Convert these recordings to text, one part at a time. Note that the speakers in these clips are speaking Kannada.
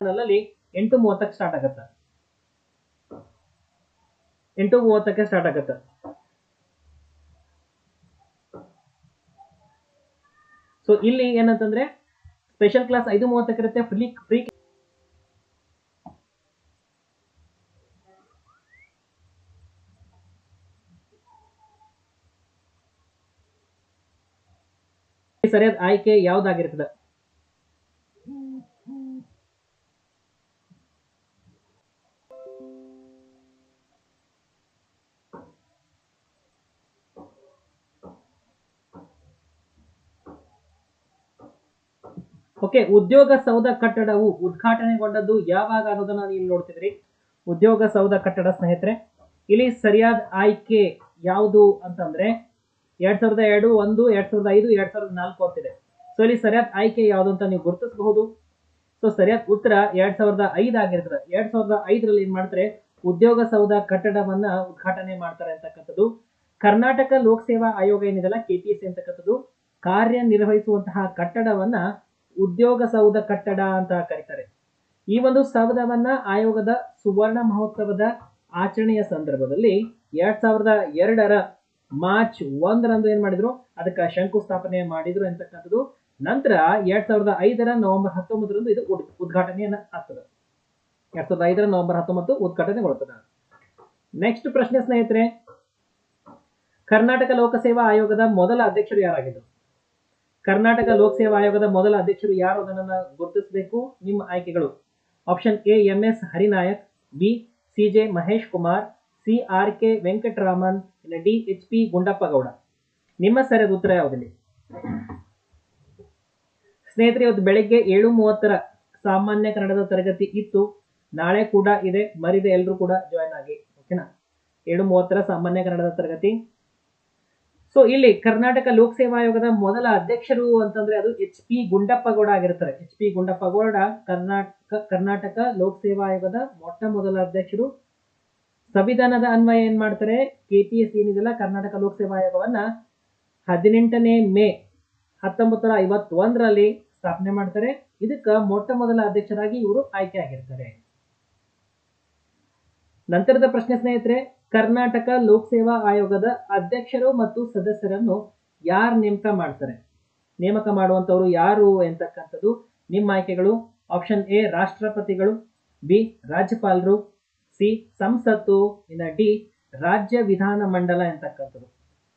ನಲ್ಲಿ ಎಂಟು ಮೂವತ್ತಕ್ಕೆ ಸ್ಟಾರ್ಟ್ ಆಗತ್ತೆ. ಎಂಟು ಮೂವತ್ತಕ್ಕೆ ಸ್ಟಾರ್ಟ್ ಆಗತ್ತೆ. ಸೊ ಇಲ್ಲಿ ಏನಂತಂದ್ರೆ ಸ್ಪೆಷಲ್ ಕ್ಲಾಸ್ ಐದು ಮೂವತ್ತಕ್ಕೆ ಇರುತ್ತೆ ಫ್ರೀ ಫ್ರೀ ಸರಿಯಾದ ಆಯ್ಕೆ ಯಾವ್ದಾಗಿರ್ತದೆ? ಓಕೆ ಉದ್ಯೋಗ ಸೌಧ ಕಟ್ಟಡವು ಉದ್ಘಾಟನೆಗೊಂಡದ್ದು ಯಾವಾಗ ಅನ್ನೋದನ್ನ ನೀವು ನೋಡ್ತಿದ್ರಿ. ಉದ್ಯೋಗ ಸೌಧ ಕಟ್ಟಡ ಸ್ನೇಹಿತರೆ, ಇಲ್ಲಿ ಸರಿಯಾದ ಆಯ್ಕೆ ಯಾವುದು ಅಂತಂದ್ರೆ ಎರಡ್ ಸಾವಿರದ ಎರಡು, ಒಂದು, ಎರಡ್ ಸಾವಿರದ ಐದು, ಎರಡ್ ಸಾವಿರದ ನಾಲ್ಕು ಅಂತಿದೆ ಸೊ ಇಲ್ಲಿ ಸರಿಯಾದ ಆಯ್ಕೆ ಯಾವುದು ಅಂತ ನೀವು ಗುರುತಿಸಬಹುದು. ಸೊ ಸರಿಯಾದ ಉತ್ತರ ಎರಡ್ ಸಾವಿರದ ಐದು ಆಗಿರ್ತದೆ. ಎರಡ್ ಸಾವಿರದ ಐದರಲ್ಲಿ ಏನ್ ಮಾಡ್ತಾರೆ? ಉದ್ಯೋಗ ಸೌಧ ಕಟ್ಟಡವನ್ನ ಉದ್ಘಾಟನೆ ಮಾಡ್ತಾರೆ ಅಂತಕ್ಕಂಥದ್ದು. ಕರ್ನಾಟಕ ಲೋಕ ಸೇವಾ ಆಯೋಗ ಏನಿದೆಲ್ಲ ಕೆಪಿಎಸ್ಸಿ ಅಂತಕ್ಕಂಥದ್ದು, ಕಾರ್ಯನಿರ್ವಹಿಸುವಂತಹ ಕಟ್ಟಡವನ್ನ ಉದ್ಯೋಗ ಸೌಧ ಕಟ್ಟಡ ಅಂತ ಕರೀತಾರೆ. ಈ ಒಂದು ಸೌಧವನ್ನ ಆಯೋಗದ ಸುವರ್ಣ ಮಹೋತ್ಸವದ ಆಚರಣೆಯ ಸಂದರ್ಭದಲ್ಲಿ ಎರಡ್ ಸಾವಿರದ ಎರಡರ ಮಾರ್ಚ್ ಒಂದರಂದು ಏನ್ ಮಾಡಿದ್ರು? ಅದಕ್ಕೆ ಶಂಕುಸ್ಥಾಪನೆ ಮಾಡಿದ್ರು ಅಂತಕ್ಕಂಥದ್ದು ನಂತರ ಎರಡ್ ಸಾವಿರದ ಐದರ ನವೆಂಬರ್ ಹತ್ತೊಂಬತ್ತರಂದು ಇದು ಉದ್- ಉದ್ಘಾಟನೆಯನ್ನ ಆಗ್ತದೆ. ಎರಡ್ ಸಾವಿರದ ಐದರ ನವೆಂಬರ್ ಹತ್ತೊಂಬತ್ತು ಉದ್ಘಾಟನೆಗೊಳ್ತದೆ ನೆಕ್ಸ್ಟ್ ಪ್ರಶ್ನೆ ಸ್ನೇಹಿತರೆ, ಕರ್ನಾಟಕ ಲೋಕಸೇವಾ ಆಯೋಗದ ಮೊದಲ ಅಧ್ಯಕ್ಷರು ಯಾರಾಗಿದ್ದರು? ಕರ್ನಾಟಕ ಲೋಕಸೇವಾ ಆಯೋಗದ ಮೊದಲ ಅಧ್ಯಕ್ಷರು ಯಾರು ಅದನ್ನು ಗುರುತಿಸಬೇಕು? ನಿಮ್ಮ ಆಯ್ಕೆಗಳು. Option A M S Harinayak, B, C J Mahesh Kumar C, R K Venkataraman, ಇಲ್ಲ D, H P Gundappa Gowda ನಿಮ್ಮ ಸರಿಯಾದ ಉತ್ತರ ಯಾವುದಿಲ್ಲ? ಸ್ನೇಹಿತರೆ, ಇವತ್ತು ಬೆಳಗ್ಗೆ ಏಳು ಮೂವತ್ತರ ಸಾಮಾನ್ಯ ಕನ್ನಡದ ತರಗತಿ ಇತ್ತು. ನಾಳೆ ಕೂಡ ಇದೆ, ಮರಿದೆ ಎಲ್ಲರೂ ಕೂಡ ಜಾಯ್ನ್ ಆಗಿ ಓಕೆನಾ ಏಳು ಮೂವತ್ತರ ಸಾಮಾನ್ಯ ಕನ್ನಡದ ತರಗತಿ. ಸೊ ಇಲ್ಲಿ ಕರ್ನಾಟಕ ಲೋಕಸೇವಾ ಆಯೋಗದ ಮೊದಲ ಅಧ್ಯಕ್ಷರು ಅಂತಂದ್ರೆ ಅದು ಎಚ್ ಪಿ ಗುಂಡಪ್ಪ ಗೌಡ ಆಗಿರ್ತಾರೆ. ಎಚ್ ಪಿ ಗುಂಡಪ್ಪ ಗೌಡ ಕರ್ನಾಟಕ ಕರ್ನಾಟಕ ಲೋಕಸೇವಾ ಆಯೋಗದ ಮೊಟ್ಟ ಮೊದಲ ಅಧ್ಯಕ್ಷರು. ಸಂವಿಧಾನದ ಅನ್ವಯ ಏನ್ ಮಾಡ್ತಾರೆ? ಕೆಪಿಎಸ್ ಏನಿದೆಲ್ಲ ಕರ್ನಾಟಕ ಲೋಕಸೇವಾ ಆಯೋಗವನ್ನ ಹದಿನೆಂಟನೇ ಮೇ ಹತ್ತೊಂಬತ್ತು ಐವತ್ತೊಂದರಲ್ಲಿ ಸ್ಥಾಪನೆ ಮಾಡ್ತಾರೆ. ಇದಕ್ಕ ಮೊಟ್ಟ ಮೊದಲ ಅಧ್ಯಕ್ಷರಾಗಿ ಇವರು ಆಯ್ಕೆ ಆಗಿರ್ತಾರೆ. ನಂತರದ ಪ್ರಶ್ನೆ ಸ್ನೇಹಿತರೆ, ಕರ್ನಾಟಕ ಲೋಕಸೇವಾ ಆಯೋಗದ ಅಧ್ಯಕ್ಷರು ಮತ್ತು ಸದಸ್ಯರನ್ನು ಯಾರು ನೇಮಕ ಮಾಡ್ತಾರೆ? ನೇಮಕ ಮಾಡುವಂತವರು ಯಾರು ಎಂತಕ್ಕಂಥದ್ದು? ನಿಮ್ಮ ಆಯ್ಕೆಗಳು ಆಪ್ಷನ್ ಎ, ರಾಷ್ಟ್ರಪತಿಗಳು, ಬಿ, ರಾಜ್ಯಪಾಲರು, ಸಿ, ಸಂಸತ್ತು, ಇನ್ನ ಡಿ, ರಾಜ್ಯ ವಿಧಾನ ಮಂಡಲ ಎಂತಕ್ಕಂಥದ್ದು.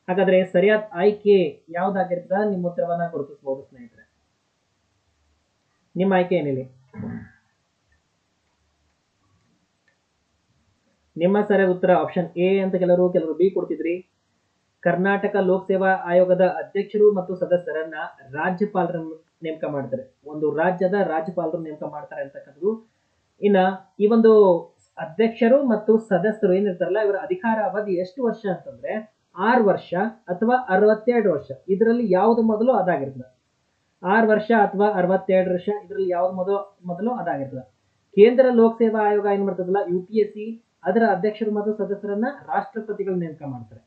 ಹಾಗಾದ್ರೆ ಸರಿಯಾದ ಆಯ್ಕೆ ಯಾವ್ದಾಗಿರ್ತದ? ನಿಮ್ಮ ಉತ್ತರವನ್ನ ಗುರುತಿಸಬಹುದು ಸ್ನೇಹಿತರೆ. ನಿಮ್ಮ ಆಯ್ಕೆ ಏನಿಲ್ಲ? ನಿಮ್ಮ ಸರಿಯಾದ ಉತ್ತರ ಆಪ್ಷನ್ ಎ ಅಂತ ಕೆಲವರು ಕೆಲವರು ಬಿ ಕೊಡ್ತಿದ್ರಿ. ಕರ್ನಾಟಕ ಲೋಕಸೇವಾ ಆಯೋಗದ ಅಧ್ಯಕ್ಷರು ಮತ್ತು ಸದಸ್ಯರನ್ನ ರಾಜ್ಯಪಾಲರ ನೇಮಕ ಮಾಡ್ತಾರೆ. ಒಂದು ರಾಜ್ಯದ ರಾಜ್ಯಪಾಲರು ನೇಮಕ ಮಾಡ್ತಾರೆ ಅಂತಕ್ಕಂಥದ್ದು. ಇನ್ನ ಈ ಒಂದು ಅಧ್ಯಕ್ಷರು ಮತ್ತು ಸದಸ್ಯರು ಏನಿರ್ತಾರಲ್ಲ, ಇವರ ಅಧಿಕಾರ ಅವಧಿ ಎಷ್ಟು ವರ್ಷ ಅಂತಂದ್ರೆ ಆರು ವರ್ಷ ಅಥವಾ ಅರವತ್ತೆರಡು ವರ್ಷ. ಇದರಲ್ಲಿ ಯಾವುದು ಮೊದಲು ಅದಾಗಿರ್ತದೆ? ಆರು ವರ್ಷ ಅಥವಾ ಅರವತ್ತೆರಡು ವರ್ಷ ಇದರಲ್ಲಿ ಯಾವ್ದು ಮೊದಲು ಮೊದಲು ಅದಾಗಿರ್ತದೆ? ಕೇಂದ್ರ ಲೋಕಸೇವಾ ಆಯೋಗ ಏನ್ ಮಾಡ್ತದಲ್ಲ, ಯು ಪಿ ಎಸ್ ಸಿ ಅದರ ಅಧ್ಯಕ್ಷರು ಮತ್ತು ಸದಸ್ಯರನ್ನ ರಾಷ್ಟ್ರಪತಿಗಳು ನೇಮಕ ಮಾಡ್ತಾರೆ.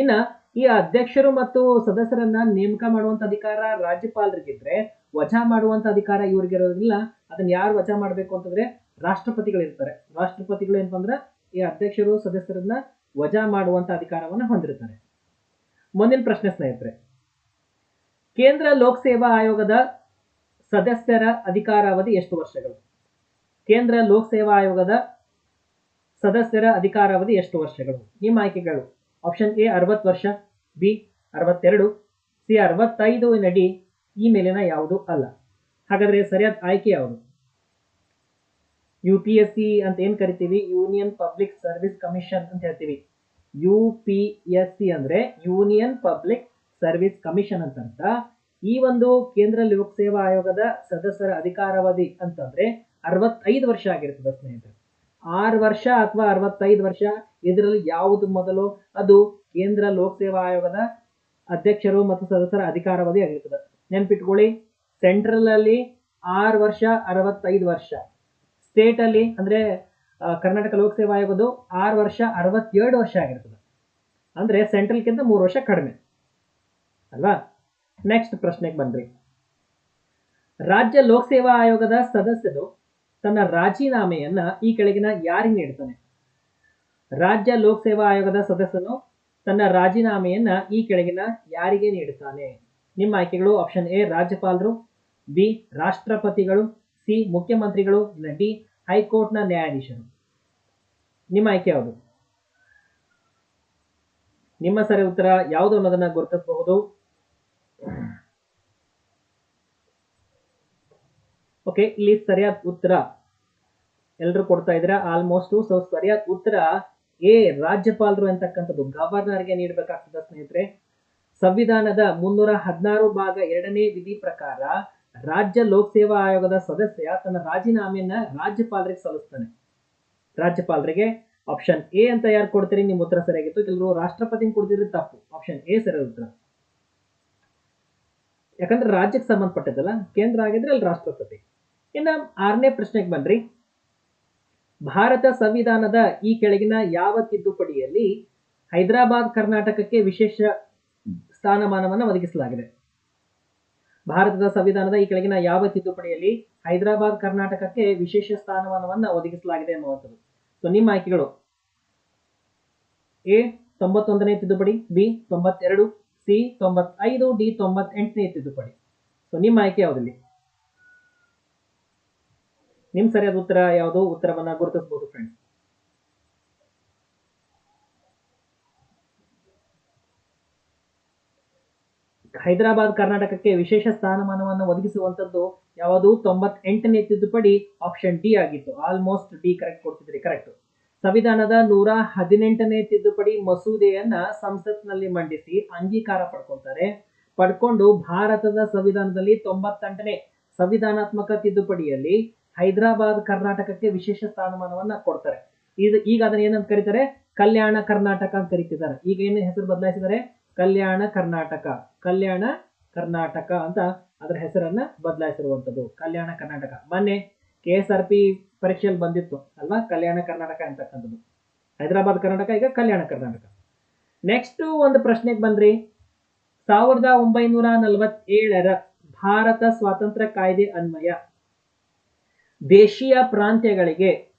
ಇನ್ನ ಈ ಅಧ್ಯಕ್ಷರು ಮತ್ತು ಸದಸ್ಯರನ್ನ ನೇಮಕ ಮಾಡುವಂತ ಅಧಿಕಾರ ರಾಜ್ಯಪಾಲರಿಗಿದ್ರೆ, ವಜಾ ಮಾಡುವಂತ ಅಧಿಕಾರ ಇವ್ರಿಗೆ ಇರೋದಿಲ್ಲ. ಅದನ್ನ ಯಾರು ವಜಾ ಮಾಡ್ಬೇಕು ಅಂತಂದ್ರೆ ರಾಷ್ಟ್ರಪತಿಗಳು ಇರ್ತಾರೆ. ರಾಷ್ಟ್ರಪತಿಗಳು ಏನಪ್ಪಂದ್ರೆ ಈ ಅಧ್ಯಕ್ಷರು, ಸದಸ್ಯರನ್ನ ವಜಾ ಮಾಡುವಂತ ಅಧಿಕಾರವನ್ನ ಹೊಂದಿರ್ತಾರೆ. ಮುಂದಿನ ಪ್ರಶ್ನೆ ಸ್ನೇಹಿತರೆ, ಕೇಂದ್ರ ಲೋಕಸೇವಾ ಆಯೋಗದ ಸದಸ್ಯರ ಅಧಿಕಾರಾವಧಿ ಎಷ್ಟು ವರ್ಷಗಳು? ಕೇಂದ್ರ ಲೋಕಸೇವಾ ಆಯೋಗದ ಸದಸ್ಯರ ಅಧಿಕಾರಾವಧಿ ಎಷ್ಟು ವರ್ಷಗಳು? ನಿಮ್ಮ ಆಯ್ಕೆಗಳು ಆಪ್ಷನ್ ಎ ಅರವತ್ತು ವರ್ಷ ಬಿ ಅರವತ್ತೆರಡು ಸಿ ಅರವತ್ತೈದು ನಡಿ ಈ ಮೇಲಿನ ಯಾವುದು ಅಲ್ಲ. ಹಾಗಾದರೆ ಸರಿಯಾದ ಆಯ್ಕೆ ಯಾವುದು? ಯು ಸಿ ಅಂತ ಏನು ಕರಿತೀವಿ? ಯೂನಿಯನ್ ಪಬ್ಲಿಕ್ ಸರ್ವಿಸ್ ಕಮಿಷನ್ ಅಂತ ಹೇಳ್ತೀವಿ. ಯು ಪಿ ಎಸ್ ಸಿ ಅಂದ್ರೆ ಯೂನಿಯನ್ ಪಬ್ಲಿಕ್ ಸರ್ವಿಸ್ ಕಮಿಷನ್ ಅಂತ ಈ ಒಂದು ಕೇಂದ್ರ ಲೋಕಸೇವಾ ಆಯೋಗದ ಸದಸ್ಯರ ಅಧಿಕಾರಾವಧಿ ಅಂತಂದ್ರೆ ಅರವತ್ತೈದು ವರ್ಷ ಆಗಿರ್ತದೆ ಸ್ನೇಹಿತರೆ. ಆರು ವರ್ಷ ಅಥವಾ ಅರವತ್ತೈದು ವರ್ಷ, ಇದರಲ್ಲಿ ಯಾವುದು ಮೊದಲು? ಅದು ಕೇಂದ್ರ ಲೋಕಸೇವಾ ಆಯೋಗದ ಅಧ್ಯಕ್ಷರು ಮತ್ತು ಸದಸ್ಯರ ಅಧಿಕಾರಾವಧಿ ಆಗಿರ್ತದೆ. ನೆನ್ಪಿಟ್ಕೊಳ್ಳಿ ಸೆಂಟ್ರಲ್ ಅಲ್ಲಿ ಆರು ವರ್ಷ, ಅರವತ್ತೈದು ವರ್ಷ. ಸ್ಟೇಟ್ ಅಲ್ಲಿ ಅಂದ್ರೆ ಕರ್ನಾಟಕ ಕರ್ನಾಟಕ ಲೋಕಸೇವಾ ಆಯೋಗದ್ದು ಆರು ವರ್ಷ, ಅರವತ್ತೇಳು ವರ್ಷ ಆಗಿರ್ತದೆ. ಅಂದ್ರೆ ಸೆಂಟ್ರಲ್ಗಿಂತ ಮೂರು ವರ್ಷ ಕಡಿಮೆ. ಅಲ್ವಾ? ನೆಕ್ಸ್ಟ್ ಪ್ರಶ್ನೆಗೆ ಬನ್ರಿ. ರಾಜ್ಯ ಲೋಕ ಸೇವಾ ಆಯೋಗದ ಸದಸ್ಯರು ತನ್ನ ರಾಜೀನಾಮೆಯನ್ನ ಈ ಕೆಳಗಿನ ಯಾರಿಗೆ ನೀಡ್ತಾನೆ ರಾಜ್ಯ ಲೋಕಸೇವಾ ಆಯೋಗದ ಸದಸ್ಯನು ತನ್ನ ರಾಜೀನಾಮೆಯನ್ನ ಈ ಕೆಳಗಿನ ಯಾರಿಗೆ ನೀಡುತ್ತಾನೆ? ನಿಮ್ಮ ಆಯ್ಕೆಗಳು ಆಪ್ಷನ್ ಎ ರಾಜ್ಯಪಾಲರು ಬಿ ರಾಷ್ಟ್ರಪತಿಗಳು ಸಿ ಮುಖ್ಯಮಂತ್ರಿಗಳು, ಇಲ್ಲ ಡಿ ಹೈಕೋರ್ಟ್ನ ನ್ಯಾಯಾಧೀಶರು. ನಿಮ್ಮ ಆಯ್ಕೆ ಯಾವುದು? ನಿಮ್ಮ ಸರಿ ಉತ್ತರ ಯಾವುದು ಅನ್ನೋದನ್ನ ಗುರುತಿಸಬಹುದು. ಓಕೆ ಇಲ್ಲಿ ಸರಿಯಾದ ಉತ್ತರ. ಎಲ್ಲರೂ ಕೊಡ್ತಾ ಇದ್ದೀರಾ? ಆಲ್ಮೋಸ್ಟ್ ಸೊ ಸರಿಯಾದ ಉತ್ತರ. ಎ, ರಾಜ್ಯಪಾಲರು ಅಂತಕ್ಕಂಥದ್ದು ಗವರ್ನರ್ಗೆ ನೀಡಬೇಕಾಗ್ತದೆ ಸ್ನೇಹಿತರೆ. ಸಂವಿಧಾನದ ಮುನ್ನೂರ ಹದಿನಾರು ಭಾಗ ಎರಡನೇ ವಿಧಿ ಪ್ರಕಾರ ರಾಜ್ಯ ಲೋಕಸೇವಾ ಆಯೋಗದ ಸದಸ್ಯ ತನ್ನ ರಾಜೀನಾಮೆಯನ್ನ ರಾಜ್ಯಪಾಲರಿಗೆ ಸಲ್ಲಿಸ್ತಾನೆ. ರಾಜ್ಯಪಾಲರಿಗೆ ಆಪ್ಷನ್ ಎ ಅಂತ ಯಾರು ಕೊಡ್ತೀರಿ? ನಿಮ್ಮ ಉತ್ತರ ಸರಿಯಾಗಿತ್ತು. ಕೆಲವರು ರಾಷ್ಟ್ರಪತಿ ಕೊಡ್ತಿದ್ರೆ ತಪ್ಪು. ಆಪ್ಷನ್ ಎ ಸರಿಯಾದ ಉತ್ತರ. ಯಾಕಂದ್ರೆ ರಾಜ್ಯಕ್ಕೆ ಸಂಬಂಧಪಟ್ಟದಲ್ಲ ಕೇಂದ್ರ ಆಗಿದ್ರೆ ಅಲ್ಲಿ ರಾಷ್ಟ್ರಪತಿ. ಇನ್ನ ಆರನೇ ಪ್ರಶ್ನೆಗೆ ಬನ್ರಿ. ಭಾರತ ಸಂವಿಧಾನದ ಈ ಕೆಳಗಿನ ಯಾವ ತಿದ್ದುಪಡಿಯಲ್ಲಿ ಹೈದರಾಬಾದ್ ಕರ್ನಾಟಕಕ್ಕೆ ವಿಶೇಷ ಸ್ಥಾನಮಾನವನ್ನು ಒದಗಿಸಲಾಗಿದೆ? ಭಾರತದ ಸಂವಿಧಾನದ ಈ ಕೆಳಗಿನ ಯಾವ ತಿದ್ದುಪಡಿಯಲ್ಲಿ ಹೈದರಾಬಾದ್ ಕರ್ನಾಟಕಕ್ಕೆ ವಿಶೇಷ ಸ್ಥಾನಮಾನವನ್ನು ಒದಗಿಸಲಾಗಿದೆ ಎನ್ನುವಂಥದ್ದು ಸೊ ನಿಮ್ಮ ಆಯ್ಕೆಗಳು. ಎ, ತೊಂಬತ್ತೊಂದನೇ ತಿದ್ದುಪಡಿ, ಬಿ, ತೊಂಬತ್ತೆರಡು ಸಿ ತೊಂಬತ್ತೈದು ಡಿ ತೊಂಬತ್ತೆಂಟನೇ ತಿದ್ದುಪಡಿ ಸೊ ನಿಮ್ಮ ಆಯ್ಕೆ ಯಾವುದಿಲ್ಲಿ? ನಿಮ್ ಸರಿಯಾದ ಉತ್ತರ ಯಾವುದು? ಉತ್ತರವನ್ನ ಗುರುತಿಸಬಹುದು ಫ್ರೆಂಡ್ಸ್ ಹೈದರಾಬಾದ್, ಕರ್ನಾಟಕಕ್ಕೆ ವಿಶೇಷ ಸ್ಥಾನಮಾನವನ್ನು ಒದಗಿಸುವಂತದ್ದು ಯಾವುದು? ತೊಂಬತ್ತೆಂಟನೇ ತಿದ್ದುಪಡಿ ಆಪ್ಷನ್ ಡಿ ಆಗಿತ್ತು. ಆಲ್ಮೋಸ್ಟ್ ಡಿ ಕರೆಕ್ಟ್ ಕೊಡ್ತಿದ್ರಿ ಕರೆಕ್ಟ್ ಸಂವಿಧಾನದ ನೂರ ಹದಿನೆಂಟನೇ ತಿದ್ದುಪಡಿ ಮಸೂದೆಯನ್ನ ಸಂಸತ್ನಲ್ಲಿ ಮಂಡಿಸಿ ಅಂಗೀಕಾರ ಪಡ್ಕೊಳ್ತಾರೆ ಪಡ್ಕೊಂಡು ಭಾರತದ ಸಂವಿಧಾನದಲ್ಲಿ ತೊಂಬತ್ತೆಂಟನೇ ಸಂವಿಧಾನಾತ್ಮಕ ತಿದ್ದುಪಡಿಯಲ್ಲಿ ಹೈದರಾಬಾದ್, ಕರ್ನಾಟಕಕ್ಕೆ ವಿಶೇಷ ಸ್ಥಾನಮಾನವನ್ನ ಕೊಡ್ತಾರೆ. ಇದು ಈಗ ಅದನ್ನ ಏನಂತ ಕರೀತಾರೆ? ಕಲ್ಯಾಣ ಕರ್ನಾಟಕ ಅಂತ ಕರಿತಿದ್ದಾರೆ. ಈಗ ಏನು ಹೆಸರು ಬದಲಾಯಿಸಿದ್ದಾರೆ? ಕಲ್ಯಾಣ ಕರ್ನಾಟಕ ಕಲ್ಯಾಣ ಕರ್ನಾಟಕ ಅಂತ ಅದರ ಹೆಸರನ್ನ ಬದಲಾಯಿಸಿರುವಂತದ್ದು. ಕಲ್ಯಾಣ ಕರ್ನಾಟಕ. ಮೊನ್ನೆ ಕೆ ಎಸ್ ಆರ್ ಪಿ ಪರೀಕ್ಷೆಯಲ್ಲಿ ಬಂದಿತ್ತು ಅಲ್ವಾ? ಕಲ್ಯಾಣ ಕರ್ನಾಟಕ ಅಂತಕ್ಕಂಥದ್ದು. ಹೈದರಾಬಾದ್ ಕರ್ನಾಟಕ, ಈಗ ಕಲ್ಯಾಣ ಕರ್ನಾಟಕ. ನೆಕ್ಸ್ಟ್ ಒಂದು ಪ್ರಶ್ನೆಗೆ ಬಂದ್ರಿ. ಸಾವಿರದ ಒಂಬೈನೂರ ನಲವತ್ತೇಳರ ಭಾರತ ಸ್ವಾತಂತ್ರ್ಯ ಕಾಯ್ದೆ ಅನ್ವಯ. ದೇಶೀಯ ಪ್ರಾಂತ್ಯಗಳಿಗೆ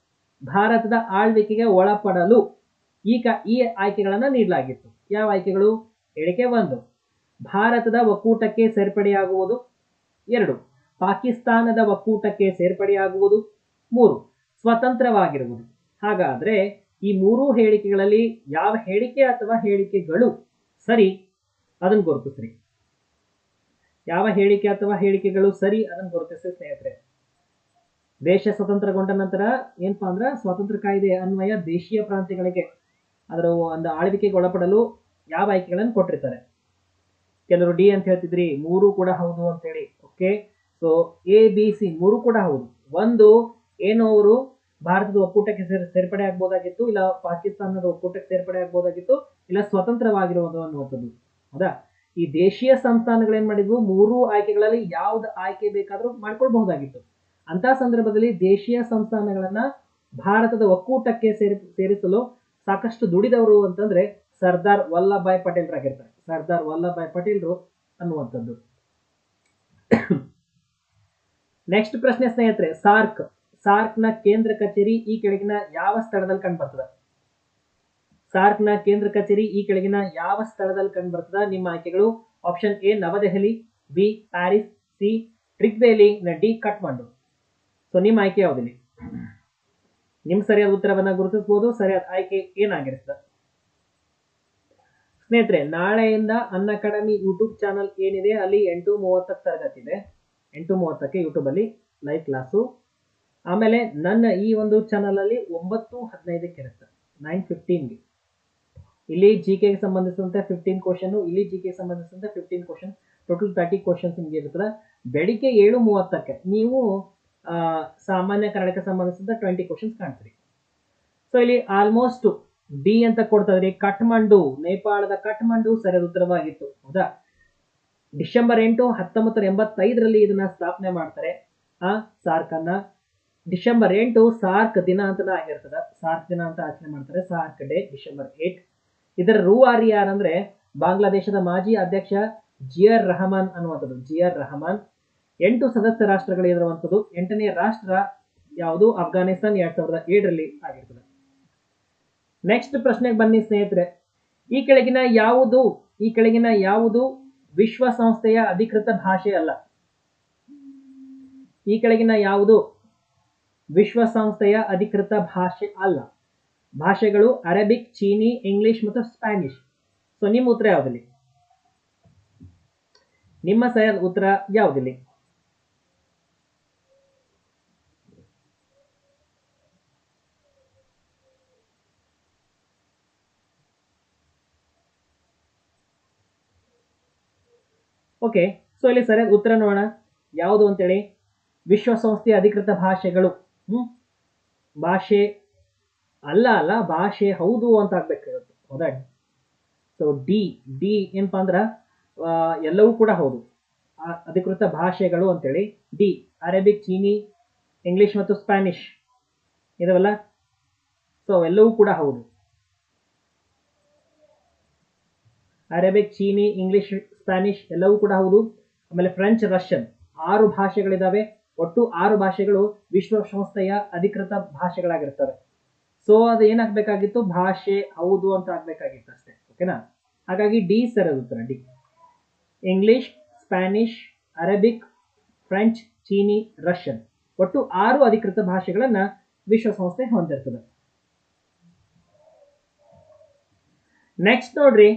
ಭಾರತದ ಆಳ್ವಿಕೆಗೆ ಒಳಪಡಲು ಈಗ ಈ ಆಯ್ಕೆಗಳನ್ನು ನೀಡಲಾಗಿತ್ತು. ಯಾವ ಆಯ್ಕೆಗಳು? ಹೇಳಿಕೆ ಒಂದು. ಭಾರತದ ಒಕ್ಕೂಟಕ್ಕೆ ಸೇರ್ಪಡೆಯಾಗುವುದು. ಎರಡು. ಪಾಕಿಸ್ತಾನದ ಒಕ್ಕೂಟಕ್ಕೆ ಸೇರ್ಪಡೆಯಾಗುವುದು. ಮೂರು, ಸ್ವತಂತ್ರವಾಗಿರುವುದು. ಹಾಗಾದರೆ ಈ ಮೂರೂ ಹೇಳಿಕೆಗಳಲ್ಲಿ ಯಾವ ಹೇಳಿಕೆ ಅಥವಾ ಹೇಳಿಕೆಗಳು ಸರಿ, ಅದನ್ನು ಗುರುತಿಸ್ರಿ. ಯಾವ ಹೇಳಿಕೆ ಅಥವಾ ಹೇಳಿಕೆಗಳು ಸರಿ, ಅದನ್ನು ಗುರುತಿಸಿ ಸ್ನೇಹಿತರೆ. ದೇಶ ಸ್ವತಂತ್ರಗೊಂಡ ನಂತರ ಏನಪ್ಪಾ ಅಂದ್ರೆ ಸ್ವಾತಂತ್ರ್ಯ ಕಾಯ್ದೆ ಅನ್ವಯ ದೇಶೀಯ ಪ್ರಾಂತ್ಯಗಳಿಗೆ, ಅದರ ಒಂದು ಆಳ್ವಿಕೆಗೆ ಒಳಪಡಲು ಯಾವ ಆಯ್ಕೆಗಳನ್ನು ಕೊಟ್ಟಿರ್ತಾರೆ. ಕೆಲವರು ಡಿ ಅಂತ ಹೇಳ್ತಿದ್ರಿ, ಮೂರು ಕೂಡ ಹೌದು ಅಂತ ಹೇಳಿ. Okay so A B C ಮೂರು ಕೂಡ ಹೌದು. ಒಂದು, ಏನು ಅವರು ಭಾರತದ ಒಕ್ಕೂಟಕ್ಕೆ ಸೇರ್, ಸೇರ್ಪಡೆ ಆಗ್ಬೋದಾಗಿತ್ತು, ಇಲ್ಲ ಪಾಕಿಸ್ತಾನದ ಒಕ್ಕೂಟಕ್ಕೆ ಸೇರ್ಪಡೆ ಆಗ್ಬೋದಾಗಿತ್ತು, ಇಲ್ಲ ಸ್ವತಂತ್ರವಾಗಿರುವುದು ಅನ್ನುವಂಥದ್ದು. ಹೌದಾ? ಈ ದೇಶೀಯ ಸಂಸ್ಥಾನಗಳು ಏನ್ ಮಾಡಿದ್ವು? ಮೂರು ಆಯ್ಕೆಗಳಲ್ಲಿ ಯಾವ್ದು ಆಯ್ಕೆ ಬೇಕಾದ್ರೂ ಮಾಡ್ಕೊಳ್ಬಹುದಾಗಿತ್ತು. ಅಂತ ಸಂದರ್ಭದಲ್ಲಿ ದೇಶೀಯ ಸಂಸ್ಥಾನಗಳನ್ನ ಭಾರತದ ಒಕ್ಕೂಟಕ್ಕೆ ಸೇರಿ, ಸೇರಿಸಲು ಸಾಕಷ್ಟು ದುಡಿದವರು ಅಂತಂದ್ರೆ ಸರ್ದಾರ್ ವಲ್ಲಭಾಯ್ ಪಟೇಲ್ರಾಗಿರ್ತಾರೆ. ಸರ್ದಾರ್ ವಲ್ಲಭಾಯ್ ಪಟೇಲ್ರು ಅನ್ನುವಂಥದ್ದು. ನೆಕ್ಸ್ಟ್ ಪ್ರಶ್ನೆ ಸ್ನೇಹಿತರೆ ಸಾರ್ಕ್ ಸಾರ್ಕ್ನ ಕೇಂದ್ರ ಕಚೇರಿ ಈ ಕೆಳಗಿನ ಯಾವ ಸ್ಥಳದಲ್ಲಿ ಕಂಡು ಬರ್ತದೆ ಸಾರ್ಕ್ನ ಕೇಂದ್ರ ಕಚೇರಿ ಈ ಕೆಳಗಿನ ಯಾವ ಸ್ಥಳದಲ್ಲಿ ಕಂಡು ಬರ್ತದ ನಿಮ್ಮ ಆಯ್ಕೆಗಳು option A Navadehali B Paris C ಟ್ರಿಕ್ಬೇಲಿ D Kathmandu so ನಿಮ್ಮ ಆಯ್ಕೆ ಯಾವುದಿಲ್ಲ? ನಿಮ್ ಸರಿಯಾದ ಉತ್ತರವನ್ನ ಗುರುತಿಸಬಹುದು ಸರಿಯಾದ ಆಯ್ಕೆ ಏನಾಗಿರ್ತದೆ? ಸ್ನೇಹಿತರೆ, ನಾಳೆಯಿಂದ ಅನ್ ಅಕಾಡೆಮಿ ಯೂಟ್ಯೂಬ್ ಚಾನಲ್ ಏನಿದೆ, ಅಲ್ಲಿ ಎಂಟು ಮೂವತ್ತಕ್ಕೆ ತರಗತಿ ಇದೆ. ಎಂಟು ಮೂವತ್ತಕ್ಕೆ ಯೂಟ್ಯೂಬಲ್ಲಿ ಲೈವ್ ಕ್ಲಾಸು ಆಮೇಲೆ ನನ್ನ ಈ ಒಂದು ಚಾನಲಲ್ಲಿ ಒಂಬತ್ತು ಹದಿನೈದಕ್ಕೆ ಇರುತ್ತೆ ನೈನ್ ಫಿಫ್ಟೀನ್ಗೆ ಇಲ್ಲಿ ಜಿ ಕೆಗೆ ಸಂಬಂಧಿಸಿದಂತೆ ಫಿಫ್ಟೀನ್ ಕ್ವಶನು ಇಲ್ಲಿ ಜಿ ಕೆಗೆ ಸಂಬಂಧಿಸಿದಂತೆ fifteen question total thirty questions ನಿಮಗೆ ಇರ್ತದೆ ಬೆಳಿಗ್ಗೆ ಏಳು ಮೂವತ್ತಕ್ಕೆ ನೀವು ಸಾಮಾನ್ಯ ಕನ್ನಡಕ್ಕೆ ಸಂಬಂಧಿಸಿದ ಟ್ವೆಂಟಿ ಕ್ವಶನ್ಸ್ ಕಾಣ್ತೀರಿ. ಸೊ ಇಲ್ಲಿ ಆಲ್ಮೋಸ್ಟ್ ಡಿ ಅಂತ ಕೊಡ್ತಾ ಇದ್ರಿ. ಕಠ್ಮಂಡು ನೇಪಾಳದ ಕಠ್ಮಂಡು ಸರಿಯಾದ ಉತ್ತರವಾಗಿತ್ತು. ಹೌದಾ? ಡಿಸೆಂಬರ್ ಎಂಟು ಹತ್ತೊಂಬತ್ತು ಎಂಬತ್ತೈದರಲ್ಲಿ ಇದನ್ನ ಸ್ಥಾಪನೆ ಮಾಡ್ತಾರೆ. ಆ, ಸಾರ್ಕ್ ಅನ್ನ. ಡಿಸೆಂಬರ್ ಎಂಟು, ಸಾರ್ಕ್ ದಿನ ಅಂತ ಆಗಿರ್ತದ. ಸಾರ್ಕ್ ದಿನ ಅಂತ ಆಚರಣೆ ಮಾಡ್ತಾರೆ. SAARC day, December eight. ಇದರ ರೂವಾರಿ ಯಾರಂದ್ರೆ ಬಾಂಗ್ಲಾದೇಶದ ಮಾಜಿ ಅಧ್ಯಕ್ಷ ಜಿಯರ್ ರಹಮಾನ್ ಅನ್ನುವಂಥದ್ದು. ಜಿಯರ್ ರಹಮಾನ್. ಎಂಟು ಸದಸ್ಯ ರಾಷ್ಟ್ರಗಳು ಇರುವಂಥದ್ದು ಎಂಟನೇ ರಾಷ್ಟ್ರ ಯಾವುದು? ಅಫ್ಘಾನಿಸ್ತಾನ್ ಎರಡ್ ಸಾವಿರದ ಏಳರಲ್ಲಿ ಆಗಿರ್ತದೆ. ನೆಕ್ಸ್ಟ್ ಪ್ರಶ್ನೆಗೆ ಬನ್ನಿ ಸ್ನೇಹಿತರೆ. ಈ ಕೆಳಗಿನ ಯಾವುದು? ಈ ಕೆಳಗಿನ ಯಾವುದು? ವಿಶ್ವಸಂಸ್ಥೆಯ ಅಧಿಕೃತ ಭಾಷೆ ಅಲ್ಲ. ಈ ಕೆಳಗಿನ ಯಾವುದು ವಿಶ್ವಸಂಸ್ಥೆಯ ಅಧಿಕೃತ ಭಾಷೆ ಅಲ್ಲ. ಭಾಷೆಗಳು ಅರೇಬಿಕ್, ಚೀನಿ, ಇಂಗ್ಲಿಷ್ ಮತ್ತು ಸ್ಪ್ಯಾನಿಷ್. ಸೊ ನಿಮ್ಮ ಉತ್ತರ ಯಾವುದಿಲ್ಲ? ನಿಮ್ಮ ಸರಿಯಾದ ಉತ್ತರ ಯಾವುದಿಲ್ಲಿ? ಓಕೆ ಸೊ ಇಲ್ಲಿ ಸರಿಯಾದ ಉತ್ತರ ನೋಡೋಣ. ಯಾವುದು ಅಂತೇಳಿ? ವಿಶ್ವಸಂಸ್ಥೆಯ ಅಧಿಕೃತ ಭಾಷೆಗಳು. ಹ್ಮ್? ಭಾಷೆ ಅಲ್ಲ ಅಲ್ಲ, ಭಾಷೆ ಹೌದು ಅಂತ ಆಗ್ಬೇಕಾಗುತ್ತೆ ಹೌದಾ? ಸೊ ಡಿ ಡಿ ಏನಪ್ಪ ಅಂದ್ರ ಎಲ್ಲವೂ ಕೂಡ ಹೌದು. ಅಧಿಕೃತ ಭಾಷೆಗಳು ಅಂತೇಳಿ. ಡಿ ಅರೇಬಿಕ್ ಚೀನಿ ಇಂಗ್ಲಿಷ್ ಮತ್ತು ಸ್ಪ್ಯಾನಿಷ್ ಇದಾವಲ್ಲ? ಸೊ ಎಲ್ಲವೂ ಕೂಡ ಹೌದು. ಅರೇಬಿಕ್ ಚೀನಿ ಇಂಗ್ಲಿಷ್ ಸ್ಪ್ಯಾನಿಷ್ ಎಲ್ಲವೂ ಕೂಡ ಹೌದು. ಆಮೇಲೆ ಫ್ರೆಂಚ್, ರಷ್ಯನ್ ಆರು ಭಾಷೆಗಳಿದ್ದಾವೆ ಒಟ್ಟು ಆರು ಭಾಷೆಗಳು ವಿಶ್ವಸಂಸ್ಥೆಯ ಅಧಿಕೃತ ಭಾಷೆಗಳಾಗಿರ್ತವೆ. ಸೊ ಅದು ಏನಾಗಬೇಕಾಗಿತ್ತು? ಭಾಷೆ ಹೌದು ಅಂತ ಆಗ್ಬೇಕಾಗಿತ್ತು ಅಷ್ಟೇ. ಓಕೆನಾ ಹಾಗಾಗಿ ಡಿ ಸರ್ ಉತ್ತರ, D. English Spanish Arabic French ಚೀನಿ ರಷ್ಯನ್ ಒಟ್ಟು ಆರು ಅಧಿಕೃತ ಭಾಷೆಗಳನ್ನ ವಿಶ್ವಸಂಸ್ಥೆ ಹೊಂದಿರ್ತದೆ. ನೆಕ್ಸ್ಟ್ ನೋಡ್ರಿ,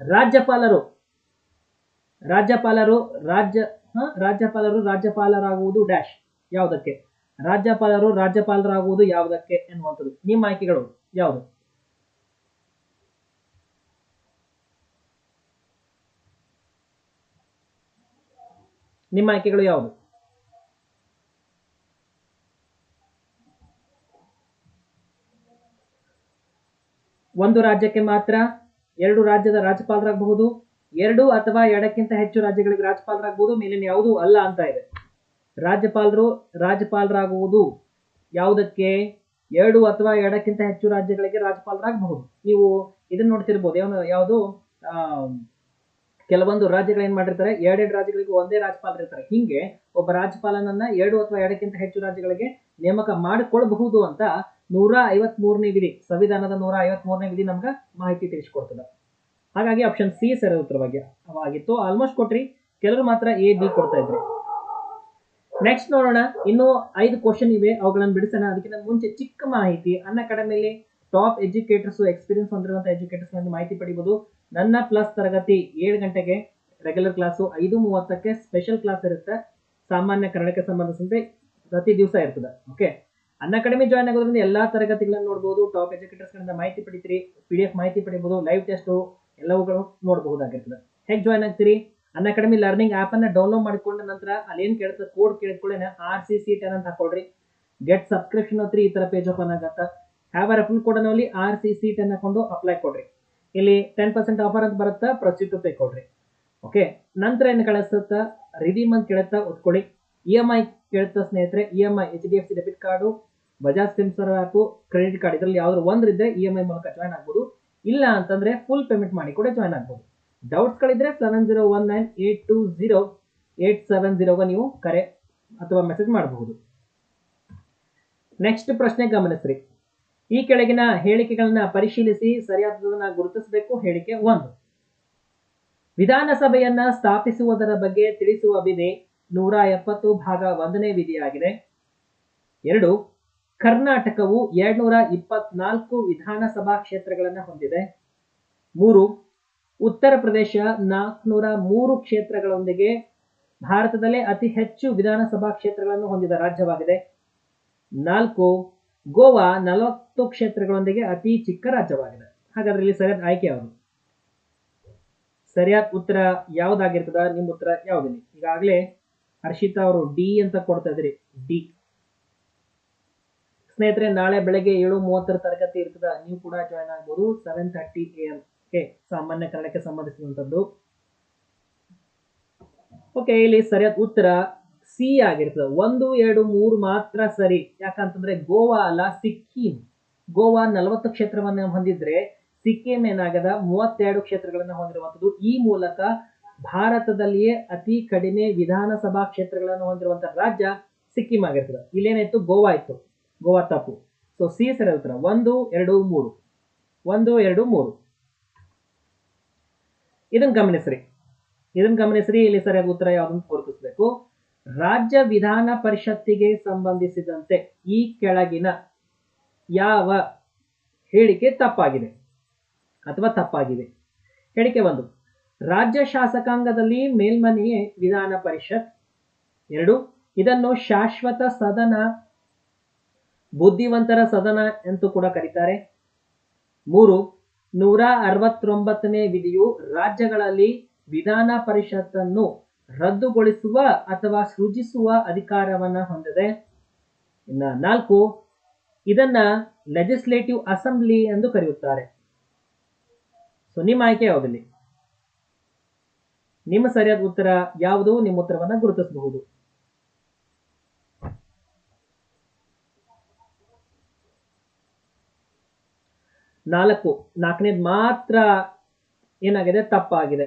ರಾಜ್ಯಪಾಲರು. ರಾಜ್ಯಪಾಲರು ರಾಜ್ಯ? ರಾಜ್ಯಪಾಲರು ರಾಜ್ಯಪಾಲರಾಗುವುದು ಡ್ಯಾಶ್ ಯಾವುದಕ್ಕೆ? ರಾಜ್ಯಪಾಲರು ರಾಜ್ಯಪಾಲರಾಗುವುದು ಯಾವುದಕ್ಕೆ ಎನ್ನುವಂಥದ್ದು. ನಿಮ್ಮ ಆಯ್ಕೆಗಳು ಯಾವುದು? ನಿಮ್ಮ ಆಯ್ಕೆಗಳು ಯಾವುದು? ಒಂದು ರಾಜ್ಯಕ್ಕೆ ಮಾತ್ರ, ಎರಡು ರಾಜ್ಯದ ರಾಜ್ಯಪಾಲರಾಗಬಹುದು ಎರಡು ಅಥವಾ ಎರಡಕ್ಕಿಂತ ಹೆಚ್ಚು ರಾಜ್ಯಗಳಿಗೆ ರಾಜ್ಯಪಾಲರಾಗಬಹುದು ಮೇಲಿನ ಯಾವುದು ಅಲ್ಲ ಅಂತ ಇದೆ. ರಾಜ್ಯಪಾಲರು, ರಾಜ್ಯಪಾಲರಾಗುವುದು ಯಾವುದಕ್ಕೆ? ಎರಡು ಅಥವಾ ಎರಡಕ್ಕಿಂತ ಹೆಚ್ಚು ರಾಜ್ಯಗಳಿಗೆ ರಾಜ್ಯಪಾಲರಾಗಬಹುದು. ನೀವು ಇದನ್ನ ನೋಡ್ತಿರ್ಬೋದು. ಯಾವ ಯಾವುದು? ಕೆಲವೊಂದು ರಾಜ್ಯಗಳು ಏನ್ ಮಾಡಿರ್ತಾರೆ? ಎರಡೆರಡು ರಾಜ್ಯಗಳಿಗೆ ಒಂದೇ ರಾಜ್ಯಪಾಲರು ಇರ್ತಾರೆ. ಹಿಂಗೆ ಒಬ್ಬ ರಾಜ್ಯಪಾಲನನ್ನ ಎರಡು ಅಥವಾ ಎರಡಕ್ಕಿಂತ ಹೆಚ್ಚು ರಾಜ್ಯಗಳಿಗೆ ನೇಮಕ ಮಾಡಿಕೊಳ್ಳಬಹುದು ಅಂತ ನೂರ ಐವತ್ ಮೂರನೇ ವಿಧಿ, ಸಂವಿಧಾನದ ನೂರ ಐವತ್ ಮೂರನೇ ವಿಧಿ ನಮ್ಗೆ ಮಾಹಿತಿ ತಿಳಿಸ್ಕೊಡ್ತದೆ. ಹಾಗಾಗಿ ಆಪ್ಷನ್ ಸಿ ಸರಿಯಾದ ಉತ್ತರವಾಗಿ ಆಗಿತ್ತು. ಆಲ್ಮೋಸ್ಟ್ ಕೊಟ್ರಿ. ಕೆಲವರು ಮಾತ್ರ ಎ ಬಿ ಕೊಡ್ತಾ ಇದ್ರು. ನೆಕ್ಸ್ಟ್ ನೋಡೋಣ. ಇನ್ನು ಐದು ಕ್ವಶನ್ ಇವೆ. ಅವುಗಳನ್ನು ಬಿಡಿಸೋಣ. ಅದಕ್ಕಿಂತ ಮುಂಚೆ ಚಿಕ್ಕ ಮಾಹಿತಿ. ಅನ್ನ ಅಕಾಡೆಮಿಯಲ್ಲಿ ಟಾಪ್ ಎಜುಕೇಟರ್ಸ್ ಎಕ್ಸ್ಪೀರಿಯನ್ಸ್ ಹೊಂದಿರುವಂತಹ ಎಜುಕೇಟರ್ಸ್ ಮಾಹಿತಿ ಪಡಿಬಹುದು ನನ್ನ ಪ್ಲಸ್ ತರಗತಿ ಏಳು ಗಂಟೆಗೆ ರೆಗ್ಯುಲರ್ ಕ್ಲಾಸು ಐದು ಮೂವತ್ತಕ್ಕೆ ಸ್ಪೆಷಲ್ ಕ್ಲಾಸ್ ಇರುತ್ತೆ. ಸಾಮಾನ್ಯ ಕನ್ನಡಕ್ಕೆ ಸಂಬಂಧಿಸಿದಂತೆ ಪ್ರತಿ ದಿವಸ ಇರ್ತದೆ. ಓಕೆ ಅನ್ನ ಅಕಾಡೆಮಿ ಜಾಯ್ನ್ ಆಗೋದ್ರಿಂದ ಎಲ್ಲಾ ತರಗತಿಗಳನ್ನು ನೋಡಬಹುದು ಟಾಪ್ ಎಜುಕೇಟರ್ಸ್ ಮಾಹಿತಿ ಪಡಿತೀರಿ. ಪಿ ಡಿ ಎಫ್ ಮಾಹಿತಿ ಪಡಿಬಹುದು ಲೈವ್ ಟೆಸ್ಟ್ ಎಲ್ಲವುಗಳು ನೋಡಬಹುದಾಗಿರ್ತದೆ. ಹೇಗೆ ಜಾಯ್ನ್ ಆಗ್ತೀರಿ? ಅನ್ ಅಕಾಡೆಮಿ ಲರ್ನಿಂಗ್ ಆಪ್ ಅನ್ನ ಡೌನ್ಲೋಡ್ ಮಾಡಿಕೊಂಡ ನಂತರ ಅಲ್ಲಿ ಏನ್ ಕೇಳುತ್ತೆ ಕೋಡ್ ಕೇಳಿದ್ಕೊಳ್ಳೇನೆ ಆರ್ ಸಿ ಸಿ ಟೆನ್ ಅಂತ ಹಾಕೊಡ್ರಿ ಗೆಟ್ ಸಬ್ಸ್ಕ್ರಿಪ್ಷನ್ ಹತ್ರ ಈ ತರ ಪೇಜ್ ಓಪನ್ ಆಗತ್ತ. ಹ್ಯಾವ್ ಆರ್ ರೆಫಲ್ ಕೋಡ್ ಅಲ್ಲಿ ಆರ್ ಸಿ ಸಿ ಟೆನ್ ಹಾಕೊಂಡು ಅಪ್ಲೈ ಕೊಡ್ರಿ. ಇಲ್ಲಿ ಟೆನ್ ಪರ್ಸೆಂಟ್ ಆಫರ್ ಅಂತ ಬರುತ್ತಾ ಪ್ರೊಸೀಡ್ ಪೇ ಕೊಡ್ರಿ. ಓಕೆ ನಂತರ ಏನು ಕಳಿಸುತ್ತಾ ರಿಡೀಮ್ ಅಂತ ಕೇಳುತ್ತಾ ಒತ್ಕೊಳ್ಳಿ. ಇ ಎಂ ಐ ಕೇಳುತ್ತಾ ಸ್ನೇಹಿತರೆ E M I H D F C debit card Bajaj Finserv app credit card ಇದರಲ್ಲಿ ಯಾವ್ದಾದ್ರು ಒಂದ್ರಿದ್ರೆ ಇ ಎಂ ಐ ಮೂಲಕ ಜಾಯ್ನ್ ಆಗ್ಬೋದು. ಇಲ್ಲ ಅಂತಂದ್ರೆ ಫುಲ್ ಪೇಮೆಂಟ್ ಮಾಡಿ ಕೂಡ ಜಾಯ್ನ್ ಆಗ್ಬೋದು. ಡೌಟ್ಸ್ಗಳಿದ್ರೆ seven zero one nine eight two zero eight seven ಜೀರೋಗೆ ನೀವು ಕರೆ ಅಥವಾ ಮೆಸೇಜ್ ಮಾಡಬಹುದು ನೆಕ್ಸ್ಟ್ ಪ್ರಶ್ನೆ ಗಮನಿಸ್ರಿ. ಈ ಕೆಳಗಿನ ಹೇಳಿಕೆಗಳನ್ನ ಪರಿಶೀಲಿಸಿ ಸರಿಯಾದದನ್ನ ಗುರುತಿಸಬೇಕು ಹೇಳಿಕೆ ಒಂದು. ವಿಧಾನಸಭೆಯನ್ನ ಸ್ಥಾಪಿಸುವುದರ ಬಗ್ಗೆ ತಿಳಿಸುವ ವಿಧಿ ನೂರ ಎಪ್ಪತ್ತು ಭಾಗ ಒಂದನೇ ವಿಧಿಯಾಗಿದೆ. ಎರಡು ಕರ್ನಾಟಕವು ಎರಡ್ನೂರ ಇಪ್ಪತ್ನಾಲ್ಕು ವಿಧಾನಸಭಾ ಕ್ಷೇತ್ರಗಳನ್ನು ಹೊಂದಿದೆ. ಮೂರು, ಉತ್ತರ ಪ್ರದೇಶ ನಾಲ್ಕುನೂರ ಮೂರು ಕ್ಷೇತ್ರಗಳೊಂದಿಗೆ ಭಾರತದಲ್ಲೇ ಅತಿ ಹೆಚ್ಚು ವಿಧಾನಸಭಾ ಕ್ಷೇತ್ರಗಳನ್ನು ಹೊಂದಿದ ರಾಜ್ಯವಾಗಿದೆ. ನಾಲ್ಕು, ಗೋವಾ ನಲವತ್ತು ಕ್ಷೇತ್ರಗಳೊಂದಿಗೆ ಅತಿ ಚಿಕ್ಕ ರಾಜ್ಯವಾಗಿದೆ. ಹಾಗಾದ್ರೆ ಇಲ್ಲಿ ಸರಿಯಾದ ಆಯ್ಕೆ ಯಾವುದು? ಸರಿಯಾದ ಉತ್ತರ ಯಾವ್ದಾಗಿರ್ತದ? ನಿಮ್ಮ ಉತ್ತರ ಯಾವುದಿಲ್ಲ? ಈಗಾಗಲೇ ಹರ್ಷಿತಾ ಅವರು ಡಿ ಅಂತ ಕೊಡ್ತಾ ಇದ್ರಿ. ಡಿ. ಸ್ನೇಹಿತರೆ, ನಾಳೆ ಬೆಳಗ್ಗೆ ಏಳು ಮೂವತ್ತರ ತರಗತಿ ಇರ್ತದ. ನೀವು ಕೂಡ ಜಾಯ್ನ್ ಆಗ್ಬೋದು. Seven thirty A M okay ಸಾಮಾನ್ಯ ಕನ್ನಡಕ್ಕೆ ಸಂಬಂಧಿಸಿದಂಥದ್ದು ಓಕೆ ಇಲ್ಲಿ ಸರಿಯಾದ ಉತ್ತರ ಸಿ ಆಗಿರ್ತದೆ. ಒಂದು, ಎರಡು, ಮೂರು ಮಾತ್ರ ಸರಿ. ಯಾಕಂತಂದ್ರೆ ಗೋವಾ ಅಲ್ಲ, ಸಿಕ್ಕಿಂ. ಗೋವಾ ನಲವತ್ತು ಕ್ಷೇತ್ರವನ್ನು ಹೊಂದಿದ್ರೆ ಸಿಕ್ಕಿಂ ಏನಾಗದ? ಮೂವತ್ತೆರಡು ಕ್ಷೇತ್ರಗಳನ್ನ ಹೊಂದಿರುವಂಥದ್ದು ಈ ಮೂಲಕ ಭಾರತದಲ್ಲಿಯೇ ಅತಿ ಕಡಿಮೆ ವಿಧಾನಸಭಾ ಕ್ಷೇತ್ರಗಳನ್ನು ಹೊಂದಿರುವಂತಹ ರಾಜ್ಯ ಸಿಕ್ಕಿಂ ಆಗಿರ್ತದೆ. ಇಲ್ಲೇನಾಯ್ತು? ಗೋವಾ ಇತ್ತು ಗೋವಾ ತಪ್ಪು ಸೊ ಸಿ ಸರಿ ಉತ್ತರ. ಒಂದು, ಎರಡು, ಮೂರು. ಒಂದು, ಎರಡು, ಮೂರು. ಇದನ್ನ ಗಮನಿಸ್ರಿ. ಇದನ್ನ ಗಮನಿಸ್ರಿ, ಇಲ್ಲಿ ಸರಿಯಾದ ಉತ್ತರ ಯಾವುದನ್ನು ಗುರುತಿಸಬೇಕು? ರಾಜ್ಯ ವಿಧಾನ ಪರಿಷತ್ತಿಗೆ ಸಂಬಂಧಿಸಿದಂತೆ ಈ ಕೆಳಗಿನ ಯಾವ ಹೇಳಿಕೆ ತಪ್ಪಾಗಿದೆ? ಅಥವಾ ತಪ್ಪಾಗಿದೆ? ಹೇಳಿಕೆ ಒಂದು. ರಾಜ್ಯ ಶಾಸಕಾಂಗದಲ್ಲಿ ಮೇಲ್ಮನೆಯೇ ವಿಧಾನ ಪರಿಷತ್? ಎರಡು. ಇದನ್ನು ಶಾಶ್ವತ ಸದನ ಬುದ್ಧಿವಂತರ ಸದನ ಎಂದು ಕೂಡ ಕರೀತಾರೆ. ಮೂರು ನೂರ ಅರವತ್ತೊಂಬತ್ತನೇ ವಿಧಿಯು ರಾಜ್ಯಗಳಲ್ಲಿ ವಿಧಾನ ಪರಿಷತ್ತನ್ನು ರದ್ದುಗೊಳಿಸುವ ಅಥವಾ ಸೃಜಿಸುವ ಅಧಿಕಾರವನ್ನ ಹೊಂದಿದೆ. ಇನ್ನ ನಾಲ್ಕು, ಇದನ್ನ ಲೆಜಿಸ್ಲೇಟಿವ್ ಅಸೆಂಬ್ಲಿ ಎಂದು ಕರೆಯುತ್ತಾರೆ. ಸೊ ನಿಮ್ಮ ಆಯ್ಕೆ ಯಾವುದಿಲ್ಲ? ನಿಮ್ಮ ಸರಿಯಾದ ಉತ್ತರ ಯಾವುದು? ನಿಮ್ಮ ಉತ್ತರವನ್ನ ಗುರುತಿಸಬಹುದು. ನಾಲ್ಕು, ನಾಲ್ಕನೇದು ಮಾತ್ರ ಏನಾಗಿದೆ? ತಪ್ಪಾಗಿದೆ.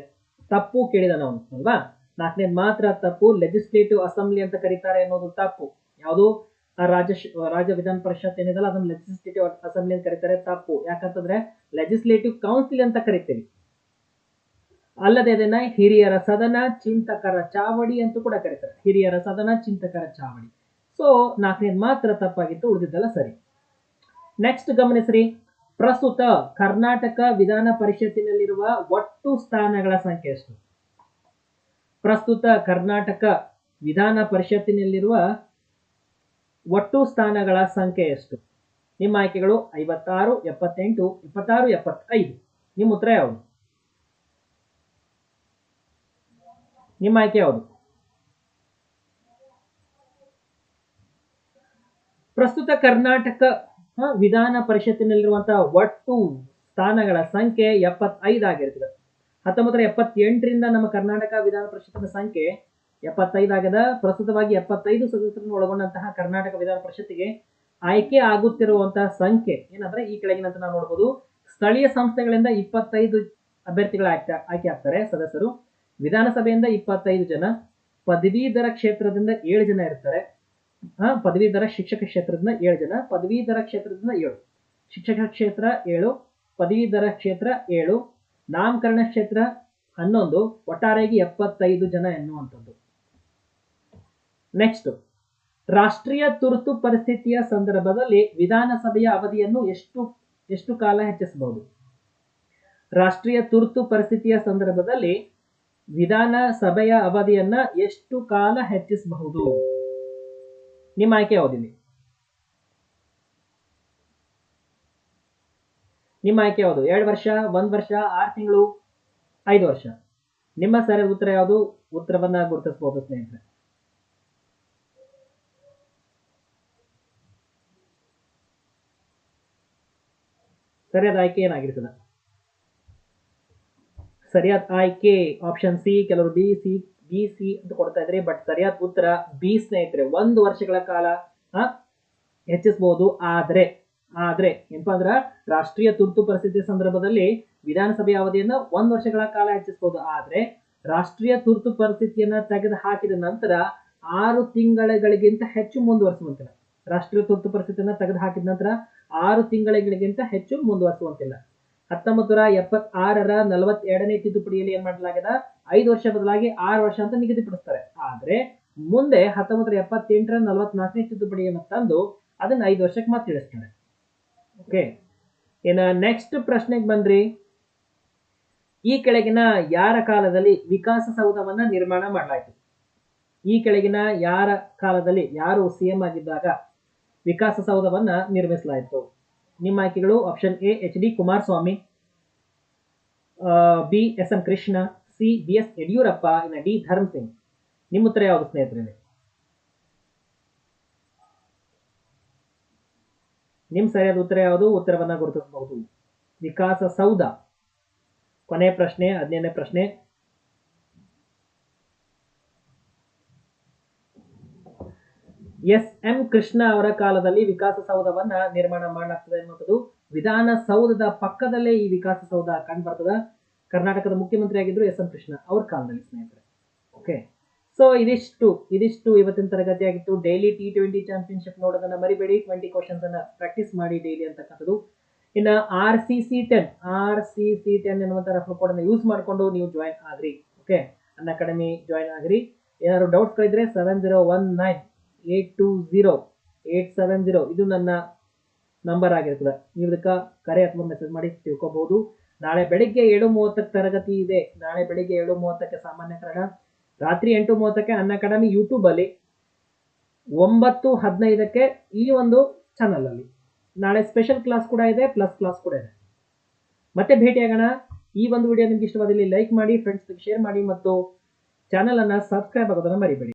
ತಪ್ಪು ಕೇಳಿದಾನ ನಾವು ಅಲ್ವಾ? ನಾಲ್ಕನೇದು ಮಾತ್ರ ತಪ್ಪು ಲೆಜಿಸ್ಲೇಟಿವ್ ಅಸೆಂಬ್ಲಿ ಅಂತ ಕರೀತಾರೆ ಅನ್ನೋದು ತಪ್ಪು. ಯಾವುದು? ರಾಜ್ಯ ರಾಜ್ಯ ವಿಧಾನ ಪರಿಷತ್ ಏನಿದಲ್ಲ ಅದನ್ನ ಲೆಜಿಸ್ಲೇಟಿವ್ ಅಸೆಂಬ್ಲಿ ಅಂತ ಕರೀತಾರೆ ತಪ್ಪು. ಯಾಕಂತಂದ್ರೆ ಲೆಜಿಸ್ಲೇಟಿವ್ ಕೌನ್ಸಿಲ್ ಅಂತ ಕರಿತೀವಿ. ಅಲ್ಲದೆ ಅದನ್ನ ಹಿರಿಯರ ಸದನ, ಚಿಂತಕರ ಚಾವಡಿ ಅಂತ ಕೂಡ ಕರೀತಾರೆ. ಹಿರಿಯರ ಸದನ, ಚಿಂತಕರ ಚಾವಡಿ. ಸೊ ನಾಲ್ಕನೇದು ಮಾತ್ರ ತಪ್ಪಾಗಿತ್ತು, ಉಳಿದಿದ್ದೆಲ್ಲ ಸರಿ. ನೆಕ್ಸ್ಟ್ ಗಮನಿಸ್ರಿ. ಪ್ರಸ್ತುತ ಕರ್ನಾಟಕ ವಿಧಾನ ಪರಿಷತ್ತಿನಲ್ಲಿರುವ ಒಟ್ಟು ಸ್ಥಾನಗಳ ಸಂಖ್ಯೆ ಎಷ್ಟು? ಪ್ರಸ್ತುತ ಕರ್ನಾಟಕ ವಿಧಾನ ಪರಿಷತ್ತಿನಲ್ಲಿರುವ ಒಟ್ಟು ಸ್ಥಾನಗಳ ಸಂಖ್ಯೆ ಎಷ್ಟು? ನಿಮ್ಮ ಆಯ್ಕೆಗಳು ಐವತ್ತಾರು, ಎಪ್ಪತ್ತೆಂಟು, ಇಪ್ಪತ್ತಾರು, ಎಪ್ಪತ್ತೈದು. ನಿಮ್ಮ ಉತ್ತರ ಯಾವುದು? ನಿಮ್ಮ ಆಯ್ಕೆ ಯಾವುದು? ಪ್ರಸ್ತುತ ಕರ್ನಾಟಕ ವಿಧಾನ ಪರಿಷತ್ತಿನಲ್ಲಿರುವಂತಹ ಒಟ್ಟು ಸ್ಥಾನಗಳ ಸಂಖ್ಯೆ ಎಪ್ಪತ್ತೈದು ಆಗಿರ್ತದೆ. ಹತ್ತೊಂಬತ್ತರ ಎಪ್ಪತ್ತೆಂಟರಿಂದ ನಮ್ಮ ಕರ್ನಾಟಕ ವಿಧಾನ ಪರಿಷತ್ತಿನ ಸಂಖ್ಯೆ ಎಪ್ಪತ್ತೈದು ಆಗದ. ಪ್ರಸ್ತುತವಾಗಿ ಎಪ್ಪತ್ತೈದು ಸದಸ್ಯರನ್ನು ಒಳಗೊಂಡಂತಹ ಕರ್ನಾಟಕ ವಿಧಾನ ಪರಿಷತ್ತಿಗೆ ಆಯ್ಕೆ ಆಗುತ್ತಿರುವಂತಹ ಸಂಖ್ಯೆ ಏನಂದ್ರೆ ಈ ಕೆಳಗಿನಂತ ನಾವು ನೋಡಬಹುದು ಸ್ಥಳೀಯ ಸಂಸ್ಥೆಗಳಿಂದ ಇಪ್ಪತ್ತೈದು ಅಭ್ಯರ್ಥಿಗಳ ಆಯ್ಕೆ ಆಯ್ಕೆ ಆಗ್ತಾರೆ ಸದಸ್ಯರು. ವಿಧಾನಸಭೆಯಿಂದ ಇಪ್ಪತ್ತೈದು ಜನ, ಪದವೀಧರ ಕ್ಷೇತ್ರದಿಂದ ಏಳು ಜನ ಇರ್ತಾರೆ. ಪದವೀಧರ ಶಿಕ್ಷಕ ಕ್ಷೇತ್ರದಿಂದ ಏಳು ಜನ, ಪದವೀಧರ ಕ್ಷೇತ್ರದಿಂದ ಏಳು. ಶಿಕ್ಷಕ ಕ್ಷೇತ್ರ ಏಳು, ಪದವೀಧರ ಕ್ಷೇತ್ರ ಏಳು, ನಾಮಕರಣ ಕ್ಷೇತ್ರ ಹನ್ನೊಂದು, ಒಟ್ಟಾರೆಯಾಗಿ ಎಪ್ಪತ್ತೈದು ಜನ ಎನ್ನುವಂಥದ್ದು. ನೆಕ್ಸ್ಟ್ ರಾಷ್ಟ್ರೀಯ ತುರ್ತು ಪರಿಸ್ಥಿತಿಯ ಸಂದರ್ಭದಲ್ಲಿ ವಿಧಾನಸಭೆಯ ಅವಧಿಯನ್ನು ಎಷ್ಟು ಎಷ್ಟು ಕಾಲ ಹೆಚ್ಚಿಸಬಹುದು? ರಾಷ್ಟ್ರೀಯ ತುರ್ತು ಪರಿಸ್ಥಿತಿಯ ಸಂದರ್ಭದಲ್ಲಿ ವಿಧಾನಸಭೆಯ ಅವಧಿಯನ್ನ ಎಷ್ಟು ಕಾಲ ಹೆಚ್ಚಿಸಬಹುದು? ನಿಮ್ಮ ಆಯ್ಕೆ ಯಾವುದಿದೆ ನಿಮ್ಮ ಆಯ್ಕೆ ಯಾವುದು? ಎರಡು ವರ್ಷ, ಒಂದ್ ವರ್ಷ, ಆರು ತಿಂಗಳು, ಐದು ವರ್ಷ. ನಿಮ್ಮ ಸರಿಯಾದ ಉತ್ತರ ಯಾವುದು? ಉತ್ತರವನ್ನ ಗುರುತಿಸಬಹುದು ಸ್ನೇಹಿತರೆ. ಸರಿಯಾದ ಆಯ್ಕೆ ಏನಾಗಿರ್ತದೆ? ಸರಿಯಾದ ಆಯ್ಕೆ ಆಪ್ಷನ್ ಸಿ ಕೆಲವರು ಬಿ ಸಿ ಬಿ ಸಿ ಅಂತ ಕೊಡ್ತಾ ಇದ್ರೆ ಬಟ್ ಸರಿಯಾದ ಉತ್ತರ ಬಿ ಸ್ನೇಹಿತರೆ, ಒಂದು ವರ್ಷಗಳ ಕಾಲ ಹೆಚ್ಚಿಸಬಹುದು ಆದ್ರೆ ಆದ್ರೆ, ಏನಪ್ಪಾ ಅಂದ್ರ, ರಾಷ್ಟ್ರೀಯ ತುರ್ತು ಪರಿಸ್ಥಿತಿ ಸಂದರ್ಭದಲ್ಲಿ ವಿಧಾನಸಭೆಯ ಅವಧಿಯನ್ನ ಒಂದು ವರ್ಷಗಳ ಕಾಲ ಹೆಚ್ಚಿಸಬಹುದು ಆದ್ರೆ, ರಾಷ್ಟ್ರೀಯ ತುರ್ತು ಪರಿಸ್ಥಿತಿಯನ್ನ ತೆಗೆದು ಹಾಕಿದ ನಂತರ ಆರು ತಿಂಗಳುಗಳಿಗಿಂತ ಹೆಚ್ಚು ಮುಂದುವರಿಸುವಂತಿಲ್ಲ. ರಾಷ್ಟ್ರೀಯ ತುರ್ತು ಪರಿಸ್ಥಿತಿಯನ್ನ ತೆಗೆದು ಹಾಕಿದ ನಂತರ ಆರು ತಿಂಗಳಿಗಿಂತ ಹೆಚ್ಚು ಮುಂದುವರಿಸುವಂತಿಲ್ಲ. ಹತ್ತೊಂಬತ್ತು ನೂರ ಎಪ್ಪತ್ತಾರರ ನಲವತ್ತೆರಡನೇ ತಿದ್ದುಪಡಿಯಲ್ಲಿ ಏನ್ ಮಾಡಲಾಗಿದೆ? ಐದು ವರ್ಷ ಬದಲಾಗಿ ಆರು ವರ್ಷ ಅಂತ ನಿಗದಿಪಡಿಸ್ತಾರೆ. ಆದ್ರೆ ಮುಂದೆ ಹತ್ತೊಂಬತ್ತರ ಎಪ್ಪತ್ತೆಂಟರ ನಲವತ್ನಾಲ್ಕನೇ ತಿದ್ದುಪಡಿಯನ್ನು ತಂದು ಅದನ್ನ ಐದು ವರ್ಷಕ್ಕೆ ಮತ್ತೆ ತಿಳಿಸ್ತಾರೆ ಓಕೆ ಇನ್ನ ನೆಕ್ಸ್ಟ್ ಪ್ರಶ್ನೆಗೆ ಬಂದ್ರಿ. ಈ ಕೆಳಗಿನ ಯಾರ ಕಾಲದಲ್ಲಿ ವಿಕಾಸಸೌಧವನ್ನ ನಿರ್ಮಾಣ ಮಾಡಲಾಯಿತು? ಈ ಕೆಳಗಿನ ಯಾರ ಕಾಲದಲ್ಲಿ ಯಾರು ಸಿಎಂ ಆಗಿದ್ದಾಗ ವಿಕಾಸಸೌಧವನ್ನ ನಿರ್ಮಿಸಲಾಯಿತು? ನಿಮ್ಮ ಆಯ್ಕೆಗಳು option A H D Kumaraswamy B S M Krishna C, B, S, Yediyurappa, ಇನ್ನ ಡಿ ಧರ್ಮ್ ಸಿಂಗ್ ನಿಮ್ಮ ಉತ್ತರ ಯಾವುದು ಸ್ನೇಹಿತರೆ? ನಿಮ್ ಸರಿಯಾದ ಉತ್ತರ ಯಾವುದು? ಉತ್ತರವನ್ನ ಗುರುತಿಸಬಹುದು. ವಿಕಾಸ ಸೌಧ. ಕೊನೆ ಪ್ರಶ್ನೆ, ಹದಿನೈದನೇ ಪ್ರಶ್ನೆ. ಎಸ್ ಎಂ ಕೃಷ್ಣ ಅವರ ಕಾಲದಲ್ಲಿ ವಿಕಾಸಸೌಧವನ್ನ ನಿರ್ಮಾಣ ಮಾಡಲಾಗ್ತದೆ ಅನ್ನುವಂಥದ್ದು ವಿಧಾನಸೌಧದ ಪಕ್ಕದಲ್ಲೇ ಈ ವಿಕಾಸಸೌಧ ಕಂಡು ಬರ್ತದ. ಕರ್ನಾಟಕದ ಮುಖ್ಯಮಂತ್ರಿ ಆಗಿದ್ರು ಎಸ್ ಎಂ ಕೃಷ್ಣ ಅವ್ರ ಕಾಲದಲ್ಲಿ, ಸ್ನೇಹಿತರೆ. ಓಕೆ ಸೊ ಇದಿಷ್ಟು ಇದಿಷ್ಟು ಇವತ್ತಿನ ತರಗತಿ ಆಗಿತ್ತು. ಡೈಲಿ ಟಿ ಟ್ವೆಂಟಿ ಚಾಂಪಿಯನ್ಶಿಪ್ ನೋಡೋದನ್ನ ಮರಿಬೇಡಿ. ಟ್ವೆಂಟಿ ಕ್ವಶನ್ಸ್ ಅನ್ನ ಪ್ರಾಕ್ಟೀಸ್ ಮಾಡಿ ಡೈಲಿ ಅಂತಕ್ಕಂಥದ್ದು. ಇನ್ನು R C C ten R C C ten ಎನ್ನುವಂಥ ರೆಫರ್ ಕೋಡ್ ಅನ್ನು ಯೂಸ್ ಮಾಡಿಕೊಂಡು ನೀವು ಜಾಯಿನ್ ಆಗ್ರಿ. ಓಕೆ ಅನ್ ಅಕಾಡೆಮಿ ಜಾಯಿನ್ ಆಗ್ರಿ. ಏನಾದ್ರು ಡೌಟ್ಸ್ಗಳಿದ್ರೆ seven zero one nine eight two zero eight seven zero ಇದು ನನ್ನ ನಂಬರ್ ಆಗಿರ್ತದೆ. ನೀವು ಇದಕ್ಕೆ ಕರೆ ಅಥವಾ ಮೆಸೇಜ್ ಮಾಡಿ ತಿಳ್ಕೊಬಹುದು ನಾಳೆ ಬೆಳಿಗ್ಗೆ ಏಳು ಮೂವತ್ತಕ್ಕೆ ತರಗತಿ ಇದೆ. ನಾಳೆ ಬೆಳಿಗ್ಗೆ ಏಳು ಮೂವತ್ತಕ್ಕೆ ಸಾಮಾನ್ಯ ಕನ್ನಡ, ರಾತ್ರಿ ಎಂಟು ಮೂವತ್ತಕ್ಕೆ ಅನ್ನ ಅಕಾಡೆಮಿ ಯೂಟ್ಯೂಬಲ್ಲಿ ಒಂಬತ್ತು ಹದಿನೈದಕ್ಕೆ ಈ ಒಂದು ಚಾನಲಲ್ಲಿ ನಾಳೆ ಸ್ಪೆಷಲ್ ಕ್ಲಾಸ್ ಕೂಡ ಇದೆ ಪ್ಲಸ್ ಕ್ಲಾಸ್ ಕೂಡ ಇದೆ. ಮತ್ತೆ ಭೇಟಿಯಾಗೋಣ. ಈ ಒಂದು ವಿಡಿಯೋ ನಿಮ್ಗೆ ಇಷ್ಟವಾದಲ್ಲಿ ಲೈಕ್ ಮಾಡಿ ಫ್ರೆಂಡ್ಸ್ಗೆ ಶೇರ್ ಮಾಡಿ ಮತ್ತು ಚಾನಲ್ ಅನ್ನ ಸಬ್ಸ್ಕ್ರೈಬ್ ಆಗೋದನ್ನ ಮರಿಬೇಡಿ.